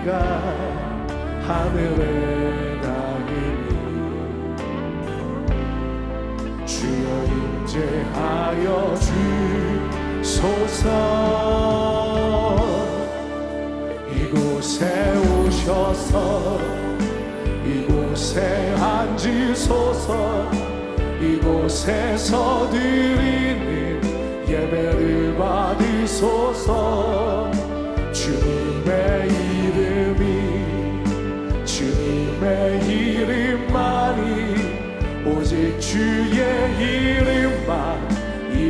향기가 하늘에 닿으니 주여 임재하여 주소서. 이곳에 오셔서 이곳에 앉으소서 이곳에서 드리는 예배를 받으소서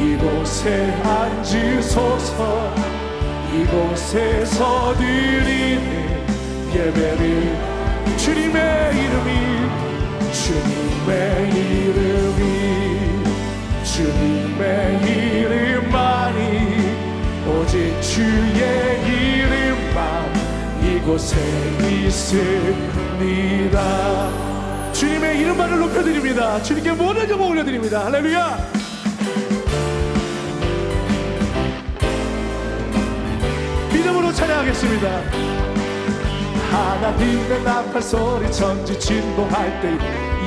이곳에 앉으소서. 이곳에서 드리는 예배를 주님의 이름이 주님의 이름이 주님의 이름만이 오직 주의 이름만 이곳에 있습니다. 주님의 이름만을 높여드립니다. 주님께 모든 영광 올려드립니다. 할렐루야 하겠습니다. 하나님의 나팔 소리 천지 진동할 때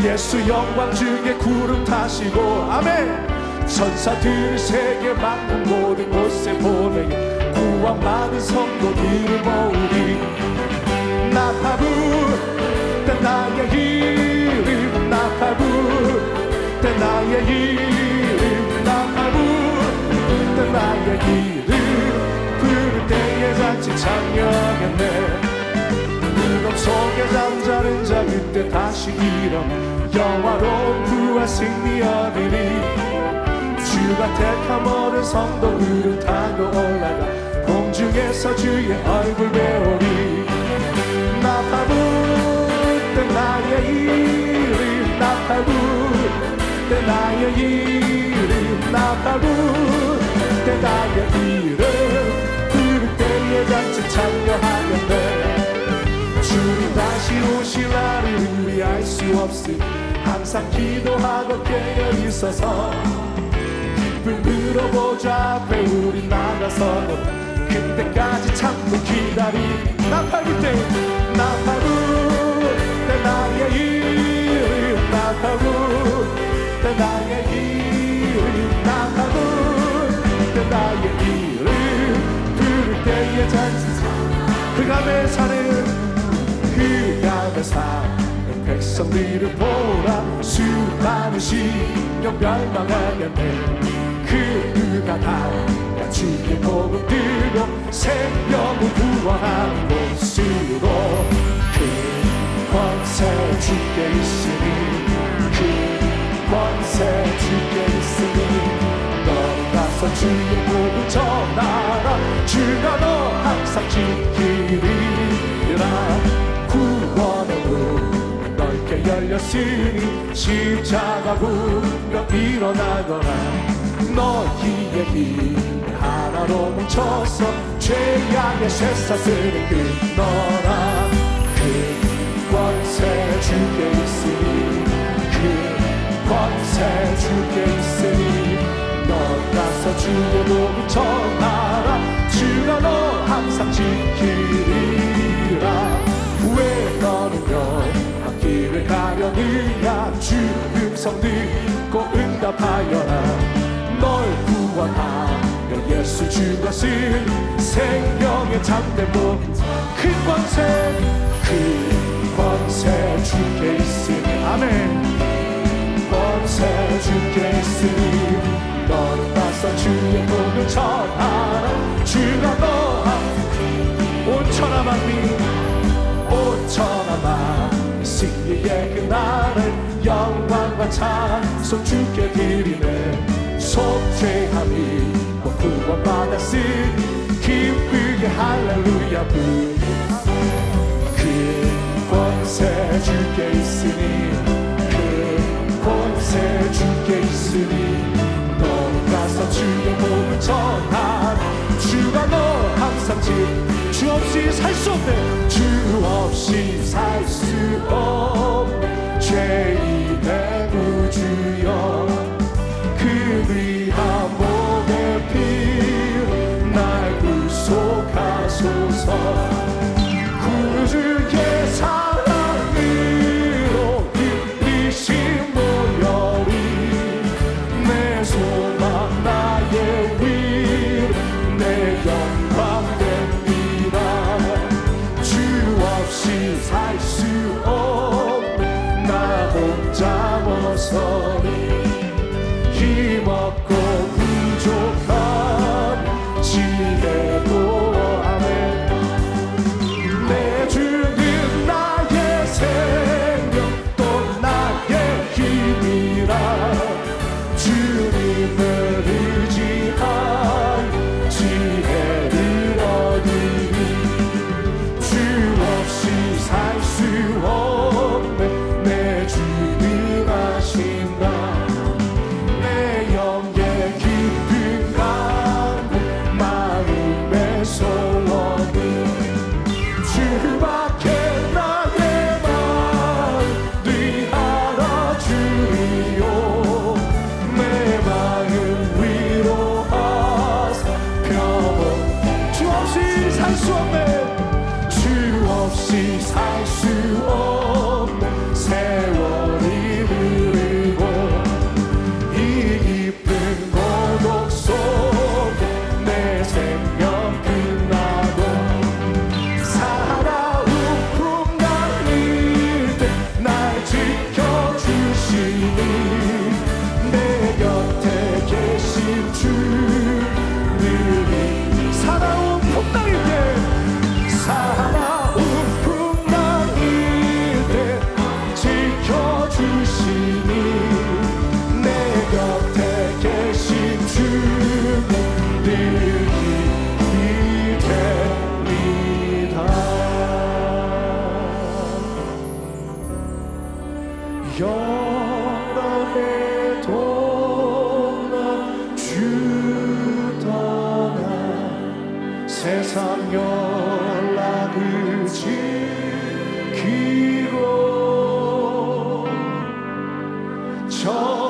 예수 영광 중에 구름 타시고 아멘. 천사들 세계 만국 모든 곳에 보내게 구원 받은 성도들을 모으리 나팔 불때 나의 이름 나팔 불때 나의 이름 나팔 불때 나의 이름 찬양했네. 무덤 속에 잠자는 자 그때 다시 일어 영화로운 부활 승리 얻으리 주가 택한 모든 성도들을 타고 올라가 공중에서 주의 얼굴 배우리. 나팔 불때 나의 이름 나팔 불때 나의 이름 나팔 불때 나의 이름 주님 다시 오실 날을 우리 알수 없으니 항상 기도하고 깨어 있어서 기쁨 들어보자 앞에 우리 나가서 그때까지 참고 기다리 나팔 불때 나팔 불때 나의 이름 나팔 불때 나의 이름 나팔 불때 나의 이름 부를 때에 잔치. 그감에 사는 백성들을 보라. 수많은 신령 멸망하겠네 그가 다 주의 복음 들고 생명을 구원하는 곳으로 그 권세 주께 있으니 그 권세 주께 있으니 너는 가서 주의 복을 전하라. 주가 너 항상 지 열렸으니 십자가 분명 일어나거라 너희의 힘 하나로 뭉쳐서 죄악의 쇠사슬을 끊어라. 그 권세 주께 있으니 그 권세 주께 있으니 너 가서 주의 복을 전 음성 듣고 응답하여라. 널 구원하여 예수 주 것은 생명의 참된 복큰 권세 그 권세 주께 있으니. 아멘. 권세 주께 있으니 너는 가서 주의 복을 전하라. 주가 너와 온천하 만민 온천하 만민 승리의 그날을 영광과 찬송 주께 드리네. 속죄함이 곧 구원받았으니 기쁘게 할렐루야. 그 권세 주께 있으니 그 권세 주께 있으니 너 가서 주의 복을 전하라 주가 너 항상 지주 없이 살 수 없네. 주 없이 살 수 없네. 죄인 벗어니 힘없고 부족한 지 살 세상 연락을 지키고 저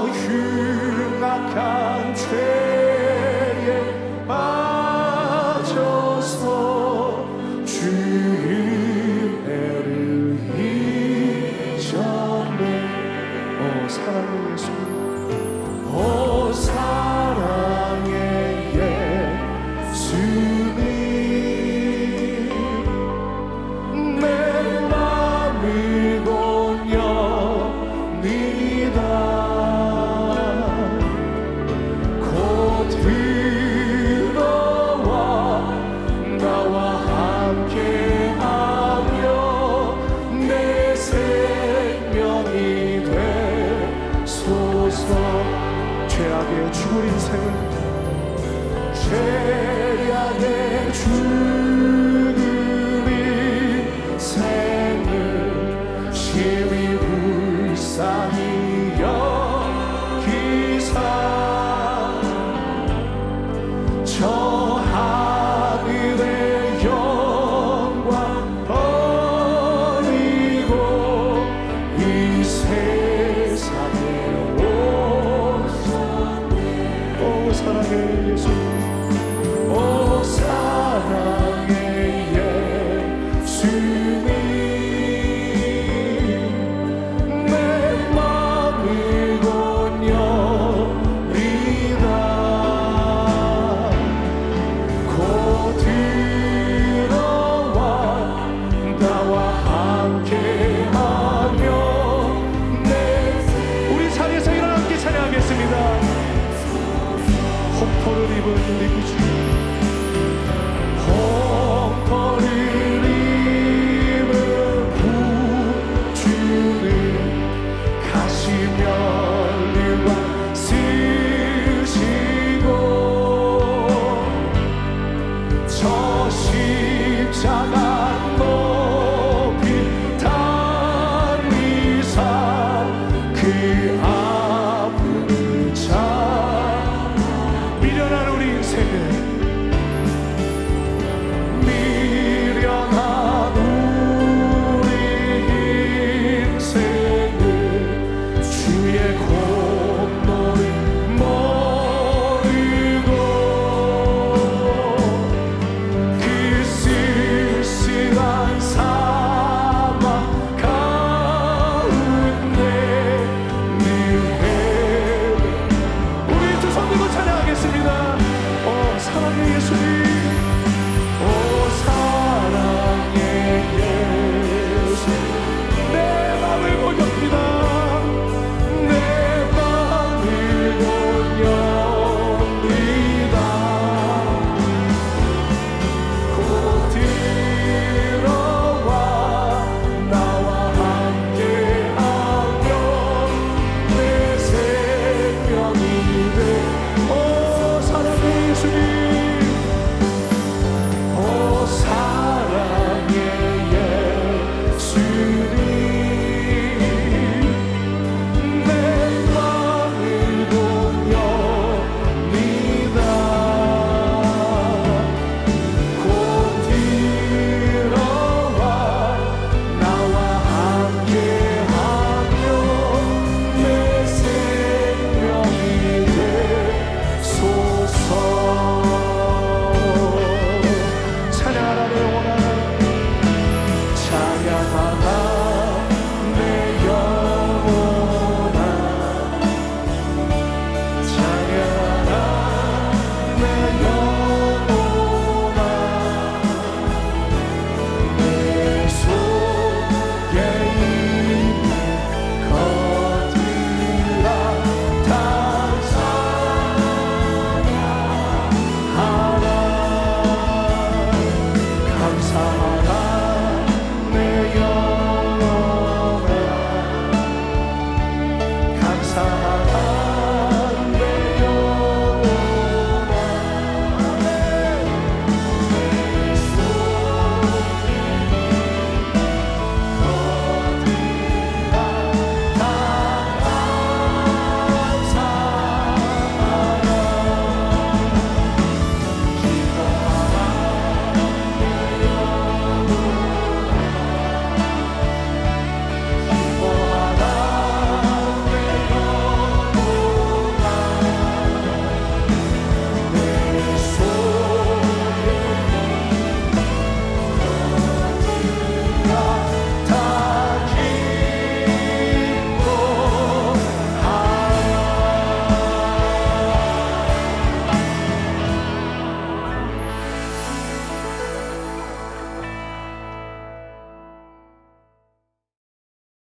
최량의 주. Jesus. 입은 우리 구주